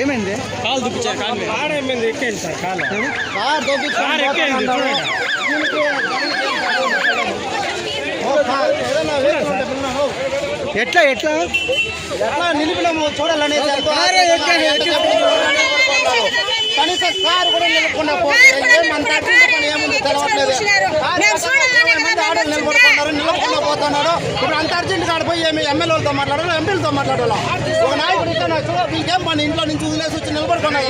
ఏమైంది? కాలు దుప్పించారు కాలు. కార్ ఏమైంది? ఎక్కేది సార్ కాలు. కార్ దొబ్బించుకొని కార్ పిల్లలు, ఓ. ఎట్లా ఎట్లా? ఎట్లా నిలిపినాము? చూడాలని కనీసం కారు కూడా నిలుపుకున్నా ఏముంది? తెలవట్లేదు. ఆడలు నిలబడుతున్నారు నిలబడకుండా పోతున్నాడు ఇప్పుడు అంత అర్జెంట్ కాడ పోయి ఏమి ఎమ్మెల్యేలతో మాట్లాడాలి? ఎంపీలతో మాట్లాడాలా? ఒక నాయకుడు మీకేం పని? ఇంట్లో నుంచి వదిలేసి వచ్చి నిలబడుకున్నారు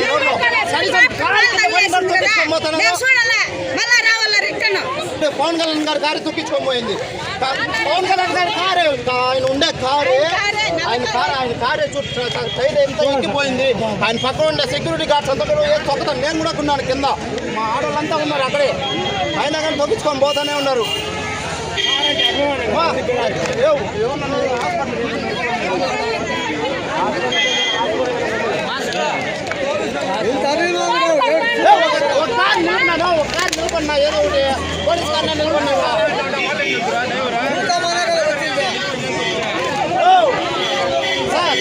పవన్ కళ్యాణ్ గారి కారు కా- పవన్ కళ్యాణ్ గారి కారే ఆయన ఉండే కారే ఆయన కారు ఆయన కారే టైర్ ఎంత ఎక్కిపోయింది ఆయన పక్కన ఉండే సెక్యూరిటీ గార్డ్స్ అంతా కూడా ఏం తొక్కుతాను నేను కూడా ఉన్నాను కింద మా ఆడవాళ్ళంతా ఉన్నారు అక్కడే అయినా కానీ తొక్కించుకొని పోతానే ఉన్నారు వా, ఏవ్, ఏమన్నా హాస్పిటల్ ఏ, ఒక- ఒక కారు నిలబడినా, ఒక కారు నిలబడినా, ఏదో ఒకటి పోలీస్ కారు నిలబడినా ఓ, సార్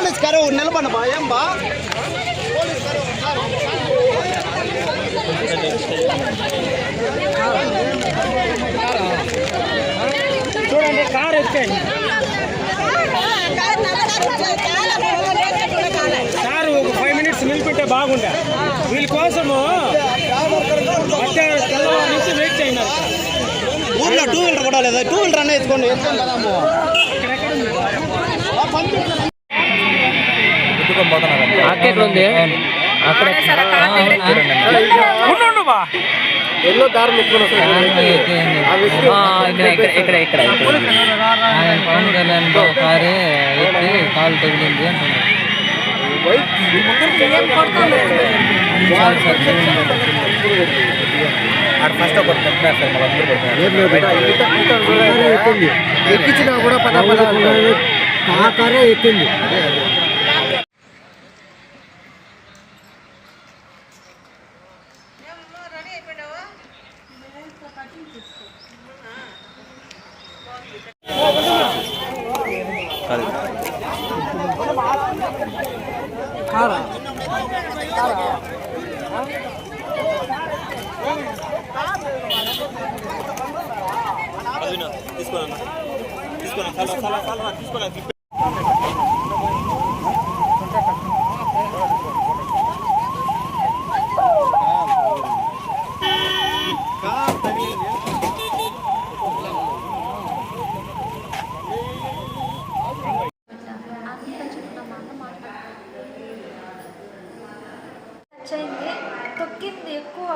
ఏ పోలీస్ కారు నిలబడి బా ఏం బా పోలీస్ కారు సార్, చూడండి కార్ ఎక్కేయండి కార్ ఒక ఫైవ్ మినిట్స్ నిలిపితే బాగుండే వీళ్ళ కోసము మధ్యాహ్నం తెల్లవారు నుంచి వెయిట్ చేయండి ఊర్లో టూ వీలర్ కూడా లేదా టూ వీలర్ అనే ఎత్తుకోండి ఎత్తుకోండి కదమ్మా ఆ, పంపించండి. అక్క ఉంది అక్కడ. ఉండు బా. ఎల్లో దారి ఇక్కడ ఇక్కడ ఇక్కడ ఇక్కడ ఆయన పవన్ కళ్యాణ్ కారే ఎక్కి కాలు తగిలింది ఎక్కించినా కూడా పద పద ఆ కారే ఎక్కింది అంతా చెప్పిన మా అన్న మాట్లాడుతుంది అయింది తొక్కింది ఎక్కువ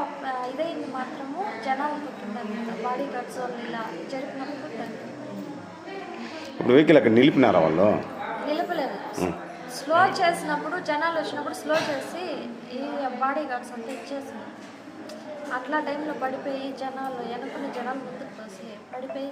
ఇదైంది మాత్రము జనాలు తొక్కింది బాడీ గార్డ్స్ వాళ్ళు ఇలా జరిపినప్పుడు. ఇప్పుడు వెహికల్ అక్కడ నిలిపినారా వాళ్ళు? నిలపలేదు. స్లో చేసినప్పుడు జనాలు వచ్చినప్పుడు స్లో చేసి ఈ బాడీ గార్డ్స్ అంతా ఇచ్చేసింది. అట్లా టైంలో పడిపోయి జనాలు వెనుకున్న జనాలు ముందుకు తోసి పడిపోయి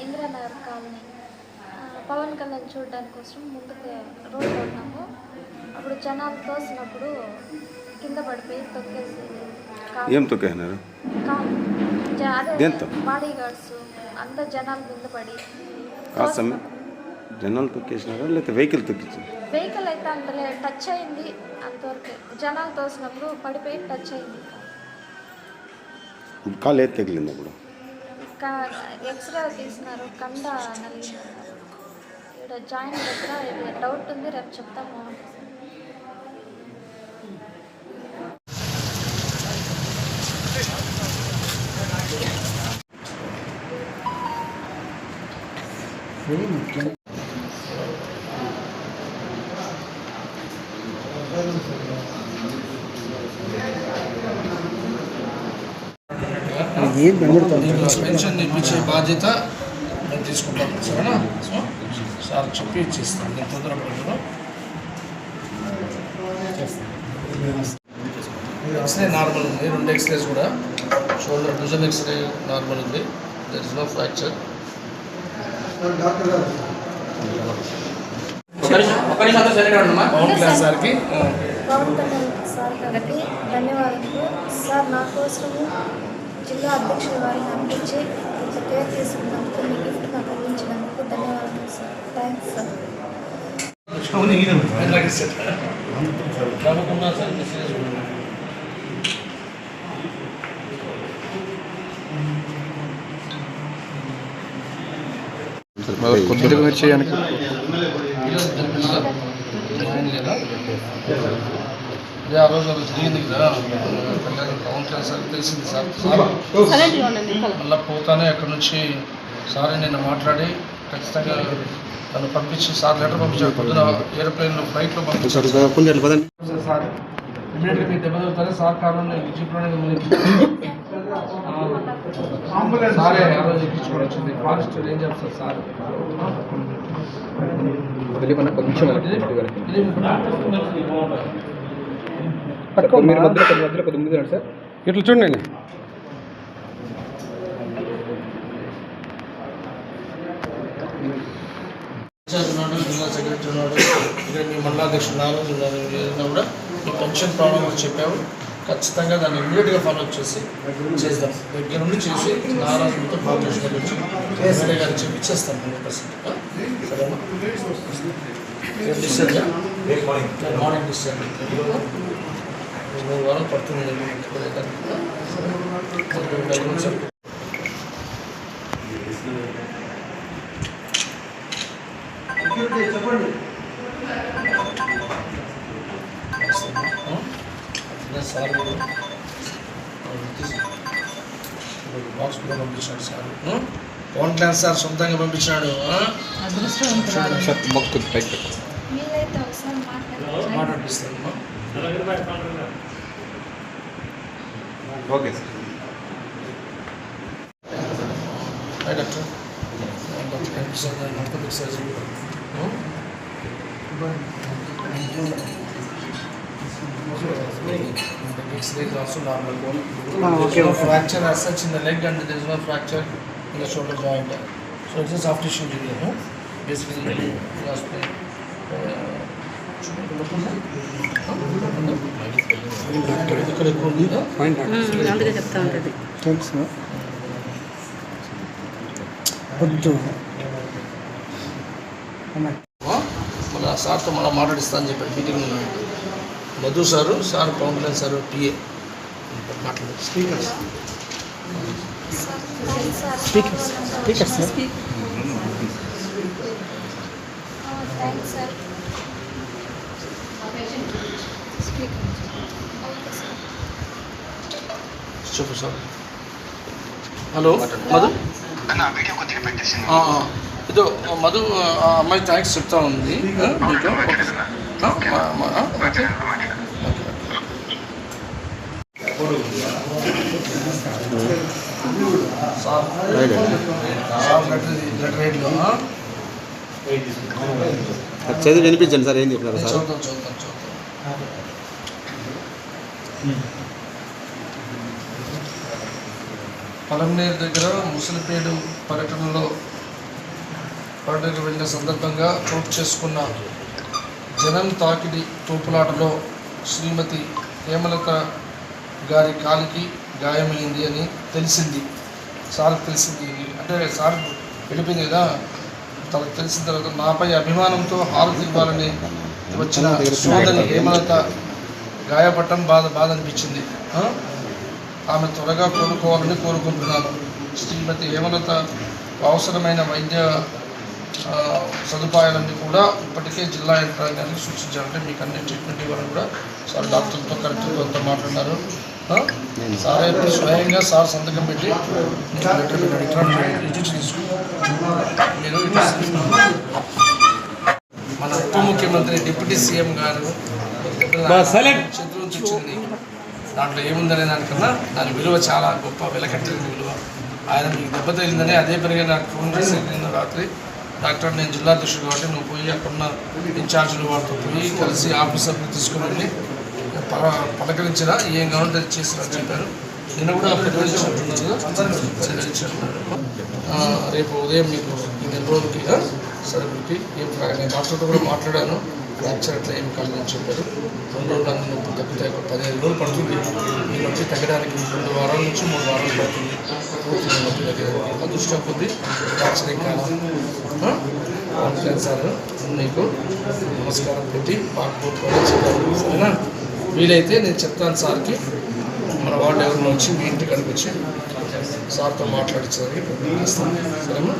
ఇందిరానగర్ కాలనీ పవన్ కళ్యాణ్ చూడడానికి కోసం ముందుకు రోడ్డు ఉన్నాము అప్పుడు జనాలు తోసినప్పుడు కింద పడిపోయి తొక్కేసి ఏం తొక్కేసినారు? అదే? బాడీ గార్డ్స్ అంతా జనాలు కింద పడి జనాలు తొక్కేసినారా లేకపోతే వెహికల్ తొక్కించారు వెహికల్ అయితే అంత టచ్ అయింది అంతవరకు. జనాలు తోసినప్పుడు పడిపోయి టచ్ అయింది. కాలు ఏది తగిలింది అప్పుడు? ఇంకా ఎక్స్రే తీసినారు కండ నలిగినారు ఇక్కడ జాయింట్ దగ్గర ఇది డౌట్ ఉంది రేపు చెప్తాము. పెన్షన్ ఇప్పించే బాధ్యత నేను తీసుకుంటాను సరేనా? సో సార్ చెప్పి ఇచ్చేస్తాను నేను తొందరపడను ఎక్స్రే నార్మల్ ఉంది రెండు ఎక్స్రేస్ కూడా. Shoulder vision X ray normal ఉంది. There is no fracture Pawan Kalyan సార్కి ధన్యవాదాలు. సార్ నా కోసము జిల్లా అధ్యక్షుల వారిని అందించి ఇంత కేర్ తీసుకున్నందుకు మీ గిఫ్ట్ నాకు అందించినందుకు ధన్యవాదాలు సార్ థ్యాంక్స్ సార్ కొద్దిగా మీరు ఆ రోజు అలా జరిగింది కదా కళ్యాణ్ పవన్ కళ్యాణ్ సార్ తెలిసింది సార్ సార్ మళ్ళీ పోతానే అక్కడ నుంచి సార్ నిన్న మాట్లాడి ఖచ్చితంగా తను పంపించి సార్ లెటర్ పంపించాడు పొద్దున ఏరోప్లేన్లో ఫ్లైట్లో పంపించాడు సార్ ఇమీడియట్గా మీరు దెబ్బ తగ్గుతారే సార్ కారణంలో జీప్లోనే సారే ఆ రోజు ఎక్కించుకొని వచ్చింది ఫారెస్ట్ రేంజర్ సార్ సార్ కొంచెం మీరు మధ్యలో కొద్ది మధ్యలో కొద్ది ముందు రండి సార్. ఇట్లా చూడండి. ఉన్నాడు జిల్లా సెక్రటరీ ఉన్నాడు ఇక్కడ మీ మండలాధ్యక్షుడు నారాజు ఉన్నారు ఏదైనా కూడా మీ పెన్షన్ ప్రాబ్లం గురించి చెప్పావు ఖచ్చితంగా దాన్ని ఇమీడియట్గా ఫాలో చేసి చేద్దాం దగ్గర నుండి చేసి నారాజుతో ఫౌండేషన్ దగ్గర నుంచి ఎమ్మెల్యే ఇచ్చేస్తాం హండ్రెడ్ పర్సెంట్ సరేనా రేపు డిశ్చార్జ్ మార్నింగ్ డిశ్చార్జ్ మూడు వారాలు పడుతుంది నుంచి సార్ బాక్స్ కూడా పంపించాడు సార్. పవన్ కళ్యాణ్ సార్ సొంతంగా పంపించాడు sir Okay sir Hi, doctor. Dr. Henderson, I'm orthopedic surgeon. Hmm? The X-ray is also normal. There is no fracture as such in the leg and there is no fracture in the shoulder joint. So it's a soft tissue injury, no? Basically, last అందుకే చెప్తా ఉంటుంది మన సార్తో మనం మాట్లాడిస్తా అని చెప్పాడు meeting Madhu sir sir Pawan Kalyan sir PA మాట్లాడు speaker speaker speaker sir thanks sir sir చెప్పు సార్ హలో మధు. ఇదో మధు ఆ అమ్మాయి థ్యాంక్స్ చెప్తా ఉంది మీకు లెటర్? చదివి వినిపించండి సార్ ఏం చెప్పినారు సార్? చదువుతాను దగ్గర ముసలిపేడు పర్యటనలో పర్యటనకు వెళ్ళిన సందర్భంగా చోటు చేసుకున్న జనం తాకిడి తోపులాటలో శ్రీమతి హేమలత గారి కాలికి గాయమైంది అని తెలిసింది. సార్ తెలిసింది. అంటే సార్ వెళ్ళిపోయింది కదా తనకు తెలిసిన తర్వాత నాపై అభిమానంతో హారతి ఇవ్వాలని వచ్చిన సోదరి హేమలత గాయపడటం బాధ బాధ అనిపించింది. ఆమె త్వరగా కోలుకోవాలని కోరుకుంటున్నాను. శ్రీమతి హేమలత అవసరమైన వైద్య సదుపాయాలన్నీ కూడా ఇప్పటికే జిల్లా యంత్రాంగానికి సూచించాలంటే మీకు అన్ని ట్రీట్మెంట్ ఇవ్వాలని కూడా సార్ డాక్టర్తో కరెక్ట్గా అంతా మాట్లాడినారు సారే స్వయంగా సార్ సంతకం పెట్టి మన ఉప ముఖ్యమంత్రి డిప్యూటీ సీఎం గారు వచ్చింది దాంట్లో ఏముందనే దానికన్నా దాని విలువ చాలా గొప్ప వెలకట్టిన విలువ. ఆయన మీకు దెబ్బ తగిలిందని అదే పెరిగి నాకు ఫోన్ చేసి నిన్న రాత్రి డాక్టర్ నేను జిల్లా అధ్యక్షుడు కాబట్టి నువ్వు పోయి అక్కడున్న ఇన్ఛార్జీలు వాళ్ళతో పోయి కలిసి ఆఫీసర్ని తీసుకుని వెళ్ళి పలకరించిన ఏం కావాలంటే అది చేసినా చెప్పారు. నిన్న కూడా చదివించినట్టున్నారు రేపు ఉదయం మీకు ఈ నెల రోజులకి ఆ, సరే మీకు ఏం నేను డాక్టర్తో కూడా మాట్లాడాను. ఫ్రాక్చర్ అట్లా ఏం కాలేదని చెప్పారు. రెండు రోజులు అన్ని నొప్పి తగ్గుతాయి ఒక పదిహేను రోజులు పడుతుంది. ఈ నొప్పి తగ్గడానికి రెండు వారాల నుంచి మూడు వారాలు పడుతుంది. పూర్తిగా నొప్పి తగ్గడానికి అదృష్టం కొద్ది ఫ్రాక్చర్ కాదు. సార్ మీకు నమస్కారం పెట్టి బాగా కోరుకోవాలి చెప్పారు వీలైతే నేను చెప్తాను సార్కి. మన వాళ్ళు ఎవరిని వచ్చి మీ ఇంటికి అనిపించి సార్తో మాట్లాడించడానికి సరేనా?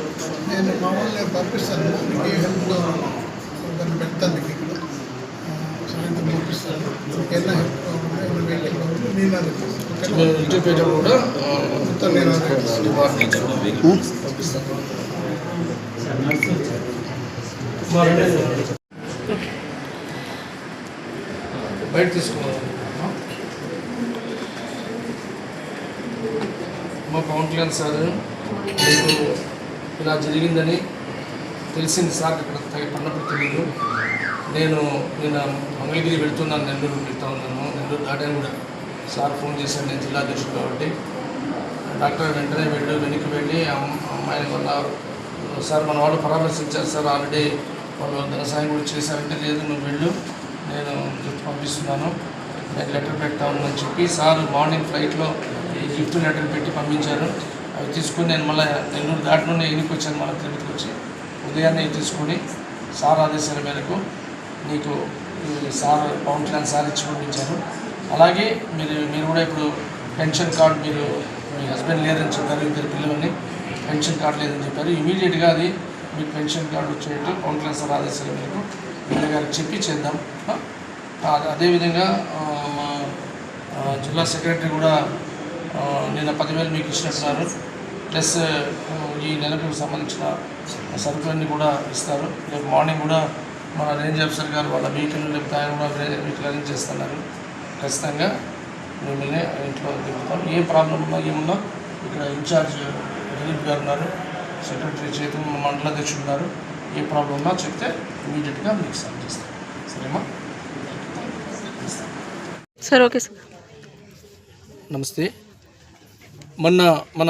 నేను మామూలుగా పంపిస్తాను. మీకు ఏ హెల్ప్ దాన్ని పెడతాను మీకు ఇక్కడ. సాయంత్రం పంపిస్తాను. హెల్ప్ నేను ఇంటికి పోయేటప్పుడు కూడా నేను పంపిస్తాను మా రెండు- బయట తీసుకున్నాను మా పవన్ కళ్యాణ్ సార్ మీకు ఇలా జరిగిందని తెలిసింది సార్ ఇక్కడ తగ్గ పన్నప్పుడు తెలియదు నేను నేను మంగళగిరి వెళ్తున్నాను నెల్లూరు వెళ్తా ఉన్నాను. నెల్లూరు దాటాను కూడా. సార్ ఫోన్ చేశాను నేను జిల్లా అధ్యక్షుడు కాబట్టి. డాక్టర్ వెంటనే వెళ్ళు వెనక్కి వెళ్ళి అమ్మాయిని వల్ల సార్ మన వాళ్ళు పరామర్శించారు సార్. ఆల్రెడీ వాళ్ళు ధన సాయం కూడా చేశారంటే లేదు నువ్వు వెళ్ళు. నేను గిఫ్ట్ పంపిస్తున్నాను. నేను లెటర్ పెడతా ఉందని చెప్పి సార్ మార్నింగ్ ఫ్లైట్లో ఈ గిఫ్ట్ లెటర్ పెట్టి పంపించారు. అవి తీసుకుని నేను మళ్ళీ నెల్లూరు దాటిలోనే ఎన్నికి వచ్చాను మళ్ళీ తిరుపతికి వచ్చి. ఉదయాన్నే తీసుకొని తీసుకుని సార్ ఆదేశాల మేరకు నీకు సార్ పవన్ కళ్యాణ్ సార్ ఇచ్చి పంపించారు. అలాగే మీరు మీరు కూడా ఇప్పుడు పెన్షన్ కార్డు మీరు మీ హస్బెండ్ లేదని చెప్పారు ఇద్దరు పిల్లలని. పెన్షన్ కార్డు లేదని చెప్పారు. ఇమీడియట్గా అది మీకు పెన్షన్ కార్డు వచ్చేట్టు పవన్ కళ్యాణ్ సార్ ఆదేశాల మేరకు వీళ్ళ గారికి చెప్పి చేద్దాం. అదేవిధంగా మా జిల్లా సెక్రటరీ కూడా నిన్న పదివేలు మీకు ఇచ్చినట్టున్నారు ప్లస్ ఈ నెలకు సంబంధించిన సరుకులన్నీ కూడా ఇస్తారు. రేపు మార్నింగ్ కూడా మన రేంజ్ ఆఫీసర్ గారు వాళ్ళ వెహికల్ లేకపోతే ఆయన కూడా వెహికల్ అరేంజ్ చేస్తున్నారు. ఖచ్చితంగా మిమ్మల్ని ఇంట్లో దిగుతాం ఏ ప్రాబ్లం ఉన్నా ఏమున్నా ఇక్కడ ఇన్ఛార్జ్ దిలీప్ గారు ఉన్నారు. సెక్రటరీ చేతు మండల అధ్యక్షుడు ఉన్నారు. ఏ ప్రాబ్లం ఉన్నా చెప్తే ఇమీడియట్గా మీకు సాల్వ్ చేస్తాం. సరేమా? Sir okay sir. నమస్తే. మొన్న మన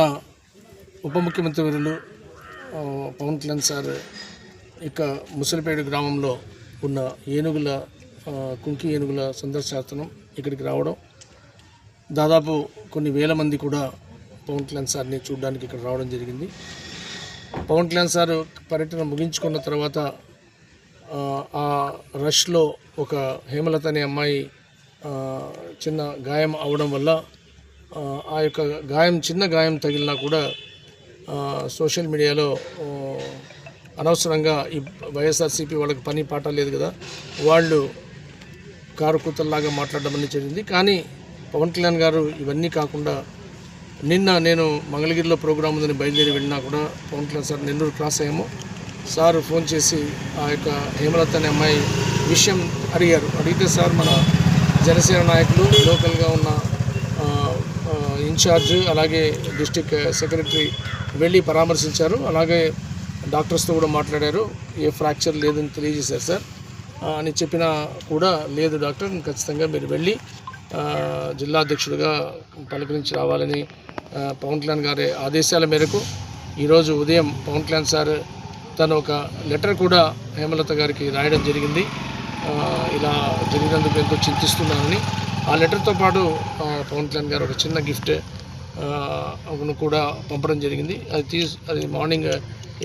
ఉప ముఖ్యమంత్రి వర్యులు పవన్ కళ్యాణ్ సార్ ఇక ముసలిపేట గ్రామంలో ఉన్న ఏనుగుల కుంకి ఏనుగుల సందర్శార్థనం ఇక్కడికి రావడం దాదాపు కొన్ని వేల మంది కూడా పవన్ కళ్యాణ్ సార్ని చూడడానికి ఇక్కడ రావడం జరిగింది. పవన్ కళ్యాణ్ సార్ పర్యటన ముగించుకున్న తర్వాత ఆ, రష్లో ఒక హేమలత అనే అమ్మాయి చిన్న గాయం అవడం వల్ల ఆ, యొక్క గాయం చిన్న గాయం తగిలినా కూడా సోషల్ మీడియాలో అనవసరంగా ఈ వైఎస్ఆర్సీపీ వాళ్ళకి పని పాట లేదు కదా వాళ్ళు కారు కూతల్లాగా మాట్లాడడం అనేది జరిగింది. కానీ పవన్ కళ్యాణ్ గారు ఇవన్నీ కాకుండా నిన్న నేను మంగళగిరిలో ప్రోగ్రాం ఉందని బయలుదేరి వెళ్ళినా కూడా పవన్ కళ్యాణ్ సార్ నెల్లూరు క్రాస్ అయ్యాము. సార్ ఫోన్ చేసి ఆ యొక్క హేమలత అనే అమ్మాయి విషయం అడిగారు. అడిగితే సార్ మన జనసేన నాయకులు లోకల్గా ఉన్న ఇన్ఛార్జ్ అలాగే డిస్టిక్ సెక్రటరీ వెళ్ళి పరామర్శించారు. అలాగే డాక్టర్స్తో కూడా మాట్లాడారు. ఏ ఫ్రాక్చర్ లేదని తెలియజేశారు సార్. అని చెప్పినా కూడా లేదు డాక్టర్. ఖచ్చితంగా మీరు వెళ్ళి జిల్లా అధ్యక్షుడిగా పలకరించి రావాలని పవన్ కళ్యాణ్ గారి ఆదేశాల మేరకు ఈరోజు ఉదయం పవన్ కళ్యాణ్ సార్ తను ఒక లెటర్ కూడా హేమలత గారికి రాయడం జరిగింది. ఇలా జరిగినందుకు ఎంతో చింతిస్తున్నానని ఆ లెటర్తో పాటు పవన్ కళ్యాణ్ గారు ఒక చిన్న గిఫ్ట్ కూడా పంపడం జరిగింది. అది తీ అది మార్నింగ్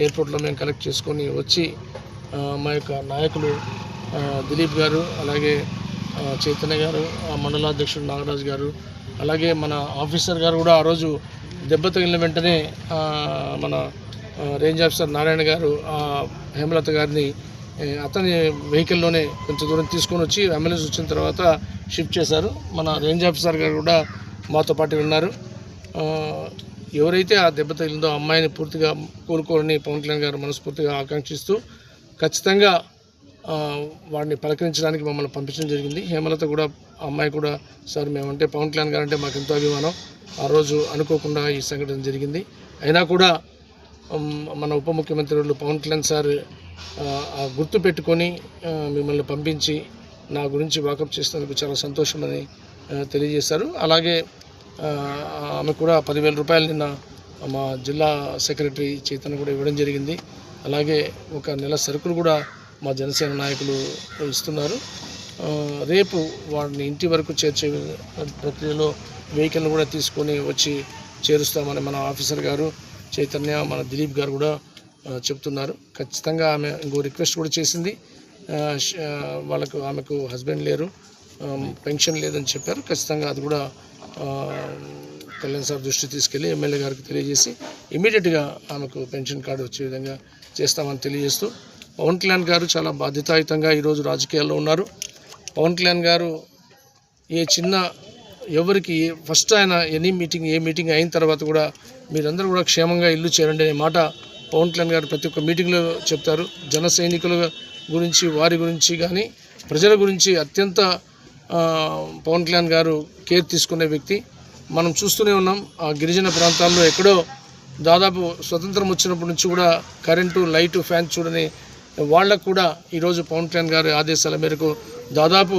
ఎయిర్పోర్ట్లో మేము కలెక్ట్ చేసుకొని వచ్చి మా యొక్క నాయకులు దిలీప్ గారు అలాగే చైతన్య గారు ఆ మండలాధ్యక్షుడు నాగరాజు గారు అలాగే మన ఆఫీసర్ గారు కూడా ఆ రోజు దెబ్బ తగిలిన వెంటనే మన రేంజ్ ఆఫీసర్ నారాయణ గారు హేమలత గారిని అతని వెహికల్లోనే కొంచెం దూరం తీసుకొని వచ్చి అంబులెన్స్ వచ్చిన తర్వాత షిఫ్ట్ చేశారు. మన రేంజ్ ఆఫీసర్ గారు కూడా మాతో పాటు ఉన్నారు ఎవరైతే ఆ దెబ్బ తగిలిందో అమ్మాయిని పూర్తిగా కోలుకోవాలని పవన్ కళ్యాణ్ గారు మనస్ఫూర్తిగా ఆకాంక్షిస్తూ ఖచ్చితంగా వాడిని పలకరించడానికి మమ్మల్ని పంపించడం జరిగింది. హేమలత కూడా అమ్మాయి కూడా సార్ మేమంటే పవన్ కళ్యాణ్ గారు అంటే మాకు ఎంతో అభిమానం. ఆ రోజు అనుకోకుండా ఈ సంఘటన జరిగింది. అయినా కూడా మన ఉప ముఖ్యమంత్రి పవన్ కళ్యాణ్ సార్ ఆ, గుర్తు పెట్టుకొని మిమ్మల్ని పంపించి నా గురించి వాకప్ చేసినందుకు చాలా సంతోషమని తెలియజేశారు. అలాగే ఆమె కూడా పదివేల రూపాయలు నిన్న మా జిల్లా సెక్రటరీ చేతన కూడా ఇవ్వడం జరిగింది. అలాగే ఒక నెల సరుకులు కూడా మా జనసేన నాయకులు ఇస్తున్నారు. రేపు వాడిని ఇంటి వరకు చేర్చే ప్రక్రియలో వెహికల్ కూడా తీసుకొని వచ్చి చేరుస్తామని మన ఆఫీసర్ గారు చైతన్య మన దిలీప్ గారు కూడా చెప్తున్నారు. ఖచ్చితంగా ఆమె ఇంకో రిక్వెస్ట్ కూడా చేసింది. వాళ్ళకు ఆమెకు హస్బెండ్ లేరు. పెన్షన్ లేదని చెప్పారు. ఖచ్చితంగా అది కూడా కళ్యాణ్ సార్ దృష్టి తీసుకెళ్ళి ఎమ్మెల్యే గారికి తెలియజేసి ఇమీడియట్గా ఆమెకు పెన్షన్ కార్డు వచ్చే విధంగా చేస్తామని తెలియజేస్తూ పవన్ కళ్యాణ్ గారు చాలా బాధ్యతాయుతంగా ఈరోజు రాజకీయాల్లో ఉన్నారు. పవన్ కళ్యాణ్ గారు ఏ చిన్న ఎవరికి ఫస్ట్ ఆయన ఎనీ మీటింగ్ ఏ మీటింగ్ అయిన తర్వాత కూడా మీరందరూ కూడా క్షేమంగా ఇల్లు చేరండి అనే మాట పవన్ కళ్యాణ్ గారు ప్రతి ఒక్క మీటింగ్లో చెప్తారు. జన సైనికుల గురించి వారి గురించి కానీ ప్రజల గురించి అత్యంత పవన్ కళ్యాణ్ గారు కేర్ తీసుకునే వ్యక్తి. మనం చూస్తూనే ఉన్నాం ఆ గిరిజన ప్రాంతాల్లో ఎక్కడో దాదాపు స్వతంత్రం వచ్చినప్పటి నుంచి కూడా కరెంటు లైటు ఫ్యాన్ చూడని వాళ్ళకు కూడా ఈరోజు పవన్ కళ్యాణ్ గారి ఆదేశాల మేరకు దాదాపు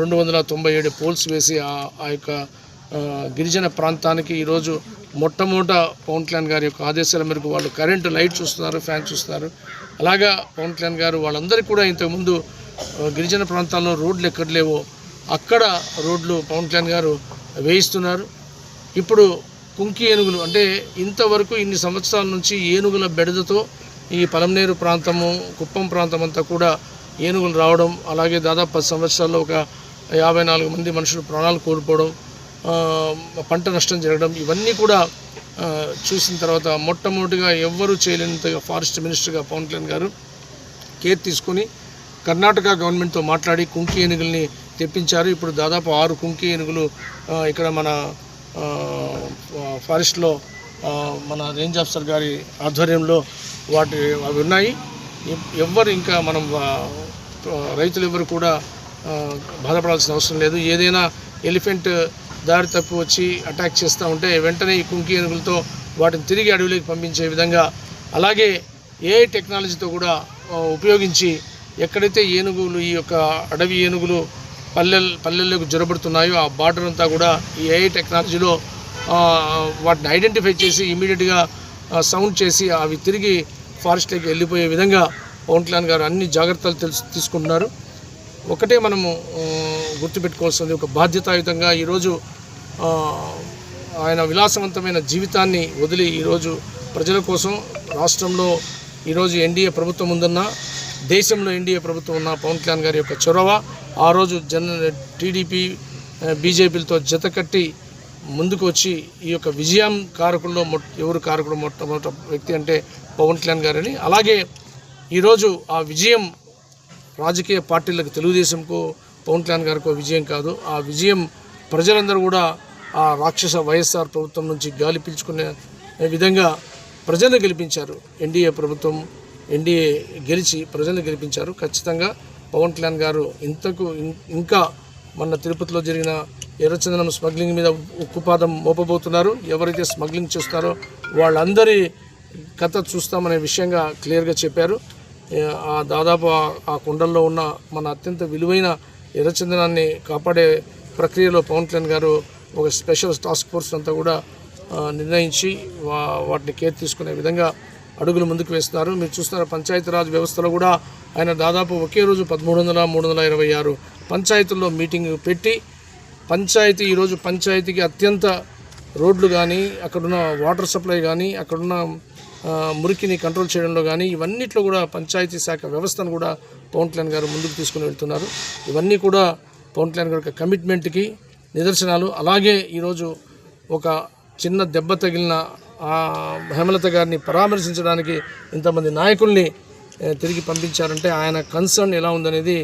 రెండు వందల తొంభై ఏడు పోల్స్ వేసి ఆ ఆ యొక్క గిరిజన ప్రాంతానికి ఈరోజు మొట్టమొదట పవన్ కళ్యాణ్ గారి యొక్క ఆదేశాల మేరకు వాళ్ళు కరెంటు లైట్ చూస్తున్నారు ఫ్యాన్ చూస్తున్నారు. అలాగా పవన్ కళ్యాణ్ గారు వాళ్ళందరికీ కూడా ఇంతకుముందు గిరిజన ప్రాంతాల్లో రోడ్లు ఎక్కడ లేవో అక్కడ రోడ్లు పవన్ కళ్యాణ్ గారు వేయిస్తున్నారు. ఇప్పుడు కుంకి ఏనుగులు అంటే ఇంతవరకు ఇన్ని సంవత్సరాల నుంచి ఏనుగుల బెడదతో ఈ పలంనేరు ప్రాంతము కుప్పం ప్రాంతం అంతా కూడా ఏనుగులు రావడం అలాగే దాదాపు పది సంవత్సరాల్లో ఒక యాభై నాలుగు మంది మనుషులు ప్రాణాలు కోల్పోవడం పంట నష్టం జరగడం ఇవన్నీ కూడా చూసిన తర్వాత మొట్టమొదటిగా ఎవ్వరూ చేయలేనంతగా ఫారెస్ట్ మినిస్టర్గా పవన్ కళ్యాణ్ గారు కేర్ తీసుకొని కర్ణాటక గవర్నమెంట్తో మాట్లాడి కుంకి ఏనుగుల్ని తెప్పించారు. ఇప్పుడు దాదాపు ఆరు కుంకి ఏనుగులు ఇక్కడ మన ఫారెస్ట్లో మన రేంజ్ ఆఫీసర్ గారి ఆధ్వర్యంలో వాటి అవి ఉన్నాయి. ఎవ్వరు ఇంకా మనం రైతులు ఎవరు కూడా బాధపడాల్సిన అవసరం లేదు. ఏదైనా ఎలిఫెంట్ దారి తప్పి వచ్చి అటాక్ చేస్తూ ఉంటే వెంటనే ఈ కుంకి ఏనుగులతో వాటిని తిరిగి అడవిలోకి పంపించే విధంగా అలాగే ఏ టెక్నాలజీతో కూడా ఉపయోగించి ఎక్కడైతే ఏనుగులు ఈ యొక్క అడవి ఏనుగులు పల్లెల్ పల్లెల్లోకి జొరబడుతున్నాయో ఆ బార్డర్ అంతా కూడా ఈ ఏఐ టెక్నాలజీలో వాటిని ఐడెంటిఫై చేసి ఇమీడియట్గా సౌండ్ చేసి అవి తిరిగి ఫారెస్ట్లోకి వెళ్ళిపోయే విధంగా పవన్ కళ్యాణ్ గారు అన్ని జాగ్రత్తలు తెలుసు తీసుకుంటున్నారు. ఒకటే మనము గుర్తుపెట్టుకోవాల్సింది ఒక బాధ్యతాయుతంగా ఈరోజు ఆయన విలాసవంతమైన జీవితాన్ని వదిలి ఈరోజు ప్రజల కోసం రాష్ట్రంలో ఈరోజు ఎన్డీఏ ప్రభుత్వం ఉందన్న దేశంలో ఎన్డీఏ ప్రభుత్వం ఉన్న పవన్ కళ్యాణ్ గారి యొక్క చొరవ ఆ రోజు జన టీడీపీ బీజేపీలతో జతకట్టి ముందుకు వచ్చి ఈ యొక్క విజయం కారకుల్లో మొ ఎవరు కారకుడు మొట్టమొదట వ్యక్తి అంటే పవన్ కళ్యాణ్ గారని అలాగే ఈరోజు ఆ విజయం రాజకీయ పార్టీలకు తెలుగుదేశంకు పవన్ కళ్యాణ్ గారికో విజయం కాదు. ఆ విజయం ప్రజలందరూ కూడా ఆ రాక్షస వైఎస్ఆర్ ప్రభుత్వం నుంచి గాలి పీల్చుకునే విధంగా ప్రజలను గెలిపించారు. ఎన్డీఏ ప్రభుత్వం ఎన్డీఏ గెలిచి ప్రజలను గెలిపించారు. ఖచ్చితంగా పవన్ కళ్యాణ్ గారు ఇంతకు ఇం- ఇంకా మొన్న తిరుపతిలో జరిగిన ఎర్రచందనం స్మగ్లింగ్ మీద ఉక్కుపాదం మోపబోతున్నారు. ఎవరైతే స్మగ్లింగ్ చేస్తారో వాళ్ళందరి కథ చూస్తామనే విషయంగా క్లియర్గా చెప్పారు. ఆ దాదాపు ఆ- కుండల్లో కొండల్లో ఉన్న మన అత్యంత విలువైన ఎర్రచందనాన్ని కాపాడే ప్రక్రియలో పవన్ కళ్యాణ్ గారు ఒక స్పెషల్ టాస్క్ ఫోర్స్ అంతా కూడా నిర్ణయించి వా వాటిని కేర్ తీసుకునే విధంగా అడుగులు ముందుకు వేస్తున్నారు. మీరు చూస్తున్న పంచాయతీరాజ్ వ్యవస్థలో కూడా ఆయన దాదాపు ఒకే రోజు పదమూడు వందల మూడు వందల ఇరవై ఆరు పంచాయతీల్లో మీటింగ్ పెట్టి పంచాయతీ ఈరోజు పంచాయతీకి అత్యంత రోడ్లు కానీ అక్కడున్న వాటర్ సప్లై కానీ అక్కడున్న మురికిని కంట్రోల్ చేయడంలో కానీ ఇవన్నిట్లో కూడా పంచాయతీ శాఖ వ్యవస్థను కూడా పవన్ కళ్యాణ్ గారు ముందుకు తీసుకుని వెళ్తున్నారు. ఇవన్నీ కూడా పవన్ కళ్యాణ్ గారి యొక్క కమిట్మెంట్కి నిదర్శనాలు. అలాగే ఈరోజు ఒక చిన్న దెబ్బ తగిలిన ఆ హేమలత గారిని పరామర్శించడానికి ఇంతమంది నాయకుల్ని తిరిగి పంపించారంటే ఆయన కన్సర్న్ ఎలా ఉందనేది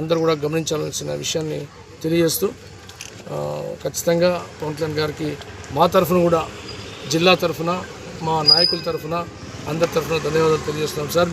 అందరూ కూడా గమనించాల్సిన విషయాన్ని తెలియజేస్తూ ఖచ్చితంగా పవన్ కళ్యాణ్ గారికి మా తరఫున కూడా జిల్లా తరఫున మా నాయకుల తరఫున అందరి తరఫున ధన్యవాదాలు తెలియజేస్తున్నాం. సార్